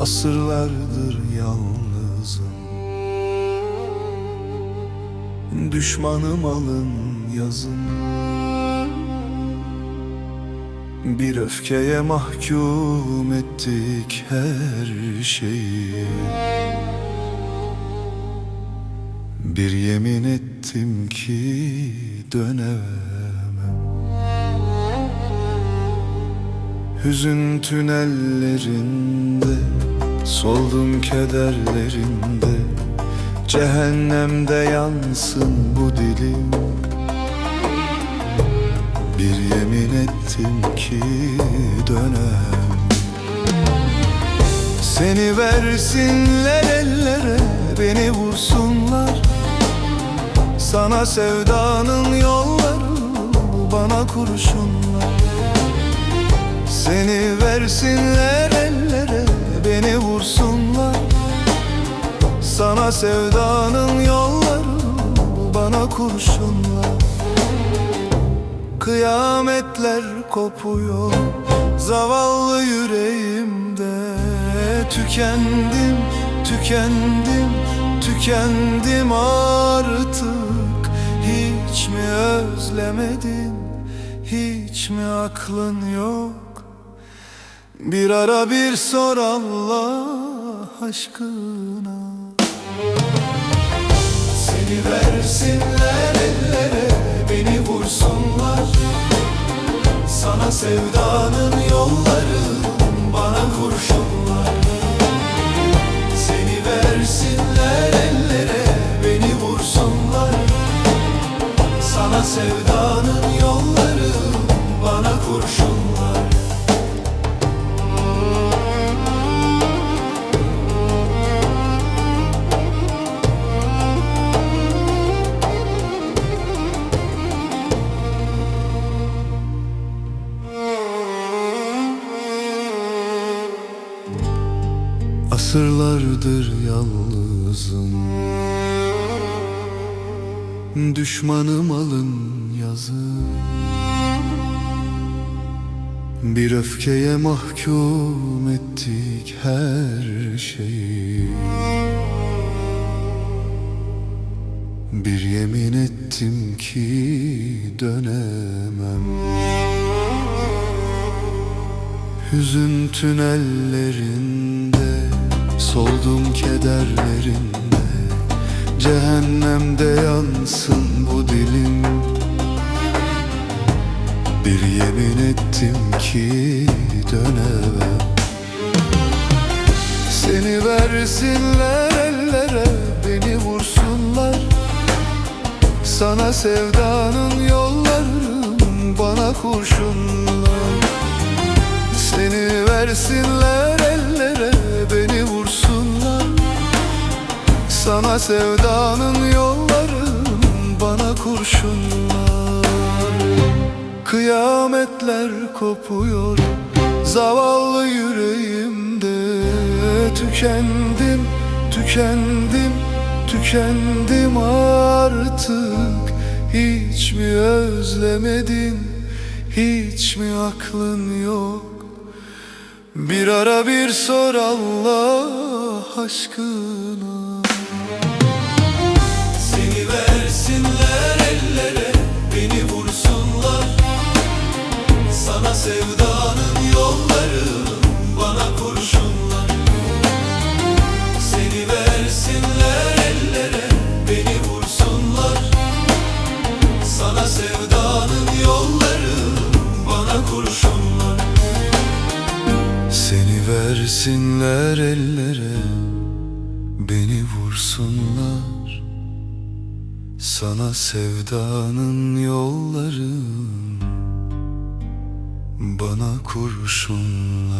Asırlardır yalnızım. Düşmanım alın yazın. Bir öfkeye mahkum ettik her şeyi. Bir yemin ettim ki dönemem. Hüzün tünellerinde Soldum kederlerinde Cehennemde yansın bu dilim. Bir yemin ettim ki dönem. Seni versinler ellere Beni vursunlar. Sana sevdanın yolları Bana kurşunlar. Seni versinler ellere Beni vursunlar. Sana sevdanın yolları Bana kurşunlar. Kıyametler kopuyor Zavallı yüreğimde. Tükendim, tükendim, tükendim artık. Hiç mi özlemedin, hiç mi aklın yok bir ara bir sor Allah aşkına. Seni versinler ellere Beni vursunlar. Sana sevdanın yolları Bana kurşunlar. Seni versinler ellere Beni vursunlar. Sana sevdanın Asırlardır yalnızım. Düşmanım alın yazı. Bir öfkeye mahkum ettik her şeyi. Bir yemin ettim ki dönemem. Hüzün tünellerinde Soldum kederlerinde Cehennemde yansın bu dilim. Bir yemin ettim ki dönemem. Seni versinler ellere Beni vursunlar. Sana sevdanın yolları Bana kurşunlar. Seni versinler Sana sevdanın yolları Bana kurşunlar. Kıyametler kopuyor Zavallı yüreğimde. Tükendim, tükendim, tükendim artık. Hiç mi özlemedin, hiç mi aklın yok? Bir ara bir sor Allah aşkına versinler ellere Beni vursunlar. Sana sevdanın yolları Bana kurşunlar